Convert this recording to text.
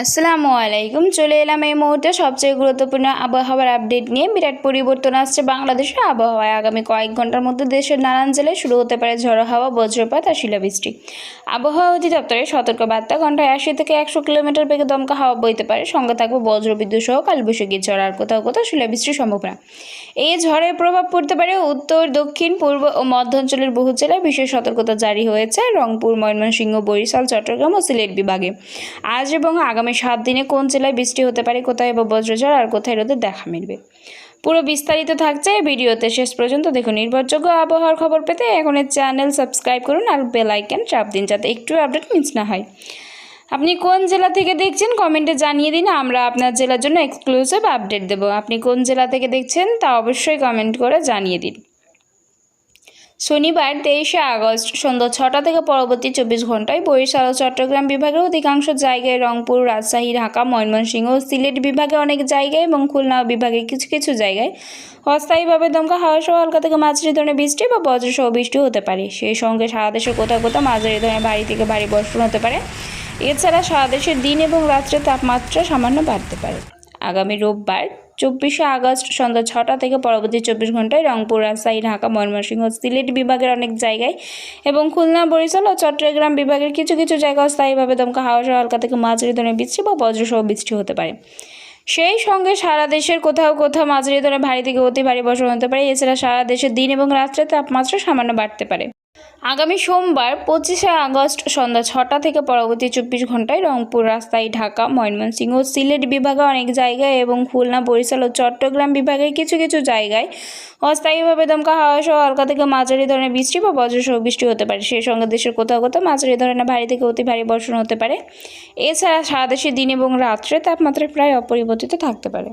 আসসালামু আলাইকুম, চলে এলাম এই মুহূর্তে সবচেয়ে গুরুত্বপূর্ণ আবহাওয়ার আপডেট নিয়ে। বিরাট পরিবর্তন আসছে বাংলাদেশের আবহাওয়ায়। আগামী কয়েক ঘণ্টার মধ্যে দেশের নানান জেলায় শুরু হতে পারে ঝড়ো হাওয়া, বজ্রপাত আর শিলাবৃষ্টি। আবহাওয়া অধিদপ্তরের সতর্কবার্তা, ঘন্টায় আশি থেকে একশো কিলোমিটার বেগে দমকা হাওয়া বইতে পারে। সঙ্গে থাকবে বজ্রবিদ্যুৎ সহ কালবৈশাখী ঝড় আর কোথাও কোথাও শিলাবৃষ্টির সম্ভাবনা। এই ঝড়ের প্রভাব পড়তে পারে উত্তর, দক্ষিণ, পূর্ব ও মধ্যাঞ্চলের বহু জেলায়। বিশেষ সতর্কতা জারি হয়েছে রংপুর, ময়মনসিংহ, বরিশাল, চট্টগ্রাম ও সিলেট বিভাগে। আজ এবং আগামী সাত দিনে কোন জেলায় বৃষ্টি হতে পারে, কোথায় বা বজ্রঝড় আর কোথায় রোদের দেখা মিলবে? পুরো বিস্তারিত থাকছে ভিডিওতে। শেষ পর্যন্ত দেখুন নির্ভরযোগ্য আবহাওয়ার খবর পেতে এখন চ্যানেল সাবস্ক্রাইব করুন আর বেল চাপ দিন যাতে একটু আপডেট মিস না হয়। আপনি কোন জেলা থেকে দেখছেন কমেন্টে জানিয়ে দিন, আমরা আপনার জেলার জন্য এক্সক্লুসিভ আপডেট দেবো। আপনি কোন জেলা থেকে দেখছেন তা অবশ্যই কমেন্ট করে জানিয়ে দিন। শনিবার তেইশে আগস্ট সন্ধ্যা ছটা থেকে পরবর্তী চব্বিশ ঘন্টায় বরিশাল ও চট্টগ্রাম বিভাগের অধিকাংশ জায়গায় রংপুর, রাজশাহী, ঢাকা, ময়মনসিংহ সিলেট বিভাগে অনেক জায়গায় এবং খুলনা বিভাগে কিছু কিছু জায়গায় অস্থায়ীভাবে দমকা হাওয়া সহ হালকা থেকে মাঝারি ধরনের বৃষ্টি বা বজ্রসহ বৃষ্টি হতে পারে। সেই সঙ্গে সারা দেশের কোথাও কোথাও মাঝারি ধরনের ভারী থেকে ভারী বর্ষণ হতে পারে। এছাড়া সারা দেশের দিন এবং রাত্রে তাপমাত্রা সামান্য বাড়তে পারে। আগামী রোববার চব্বিশে আগস্ট সন্ধ্যা ছটা থেকে পরবর্তী চব্বিশ ঘন্টায় রংপুর, রাজশাহী, ঢাকা, ময়মনসিংহ, সিলেট বিভাগের অনেক জায়গায় এবং খুলনা, বরিশাল ও চট্টগ্রাম বিভাগের কিছু কিছু জায়গায় স্থায়ীভাবে দমকা হাওয়া সহ হালকা থেকে মাঝারি ধরনের বৃষ্টি বা বজ্রসহ বৃষ্টি হতে পারে। সেই সঙ্গে সারা দেশের কোথাও কোথাও মাঝারি ধরনের ভারী থেকে অতি ভারী বর্ষণ হতে পারে। এছাড়া সারা দেশের দিন এবং রাত্রে তাপমাত্রা সামান্য বাড়তে পারে। আগামী সোমবার পঁচিশে আগস্ট সন্ধ্যা ছটা থেকে পরবর্তী চব্বিশ ঘন্টায় রংপুর রাস্তায় ঢাকা, ময়মনসিংহ, সিলেট বিভাগে অনেক জায়গায় এবং খুলনা, বরিশাল ও চট্টগ্রাম বিভাগের কিছু কিছু জায়গায় অস্থায়ীভাবে দমকা হাওয়া সহ হালকা থেকে মাঝারি ধরনের বৃষ্টি বা বজ্রসহ বৃষ্টি হতে পারে। সেই সঙ্গে দেশের কোথাও কোথাও মাঝারি ধরনের ভারী থেকে অতি ভারী বর্ষণ হতে পারে। এছাড়া সারা দেশে দিন এবং রাত্রে তাপমাত্রা প্রায় অপরিবর্তিত থাকতে পারে।